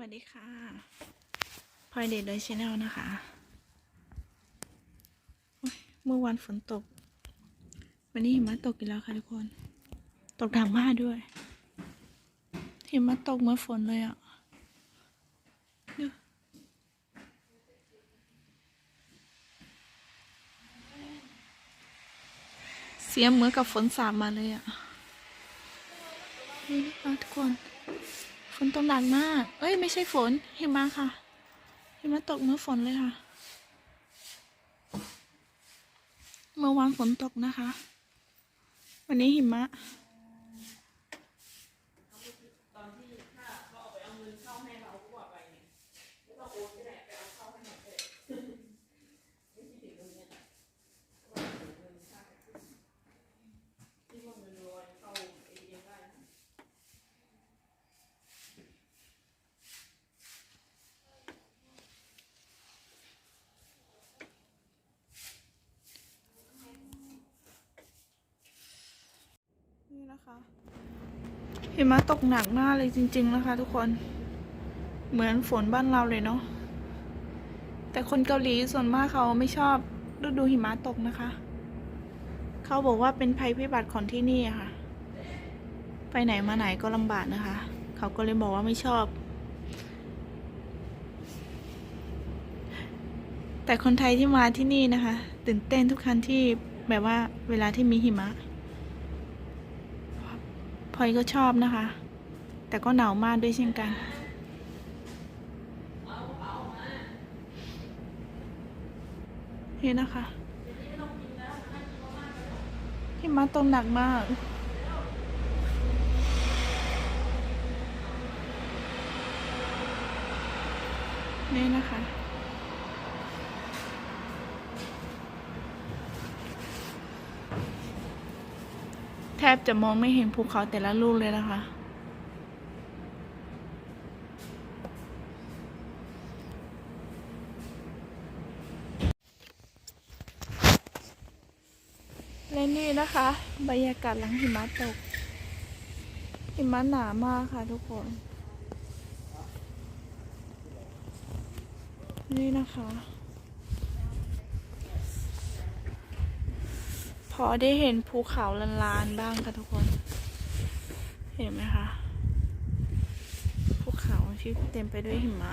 วัสดีค่ะพลอยเดทโดยชแนลนะคะ เมื่อวานฝนตก วันนี้หิมะตกอีกแล้วค่ะทุกคน ตกหนักมากด้วย หิมะตกเมื่อฝนเลยอะ่ะดูเสียงเหมือนกับฝนสาดมาเลยอะ่ะนี่นะคะทุกคน ฝนตกหนักมาก เอ้ยไม่ใช่ฝนหิมะค่ะหิมะตกเมื่อฝนเลยค่ะ เมื่อวานฝนตกนะคะ วันนี้หิมะ นะคะหิมะตกหนักมากเลยจริง ๆ นะคะ ทุกคน เหมือนฝนบ้านเราเลยเนาะ แต่คนเกาหลีส่วนมากเขาไม่ชอบฤดูหิมะตกนะคะ เขาบอกว่าเป็นภัยพิบัติของที่นี่ค่ะ ไปไหนมาไหนก็ลำบากนะคะ เขาก็เลยบอกว่าไม่ชอบ แต่คนไทยที่มาที่นี่นะคะ ตื่นเต้นทุกครั้งที่แบบว่าเวลาที่มีหิมะ พลอยก็ชอบนะคะ แต่ก็หนาวมากด้วยเช่นกัน นี่นะคะหิมะตกหนักมากนี่นะคะ บจะมองไม่เห็นภูเขาแต่ละลูกเลยนะคะ และนี่นะคะ บรรยากาศหลังหิมะตก หิมะหนามากค่ะทุกคน นี่นะคะ พอได้เห็นภูเขาลานๆบ้างค่ะทุกคน เห็นไหมคะภูเขาที่เต็มไปด้วยหิมะ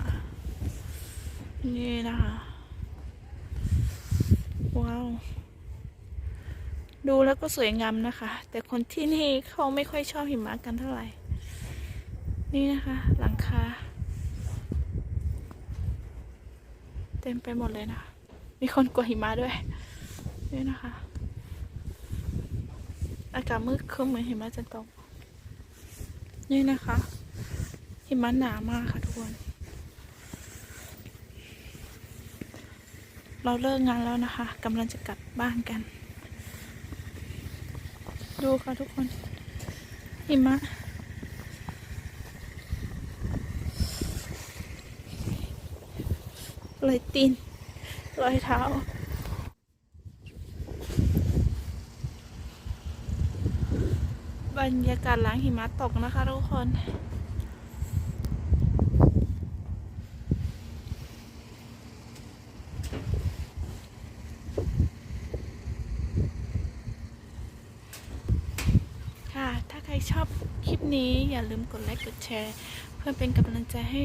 นี่นะคะ ว้าว ดูแล้วก็สวยงามนะคะ แต่คนที่นี่เขาไม่ค่อยชอบหิมะกันเท่าไหร่ นี่นะคะ หลังคาเต็มไปหมดเลยนะคะมีคนกลัวหิมะด้วย นี่นะคะ อากาศมืดครึ้มเหมือนหิมะจะตก นี่นะคะ หิมะหนามากค่ะทุกคน เราเลิกงานแล้วนะคะกำลังจะกลับบ้านกัน ดูค่ะทุกคน หิมะรอยตีนรอยเท้า บรรยากาศหลังหิมะตกนะคะทุกคน ค่ะ ถ้าใครชอบคลิปนี้อย่าลืมกดไลค์กดแชร์ เพื่อเป็นกำลังใจให้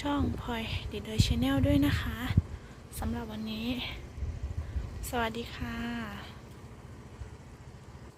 ช่องพลอยดีโดยชาแนลด้วยนะคะสำหรับวันนี้ สวัสดีค่ะ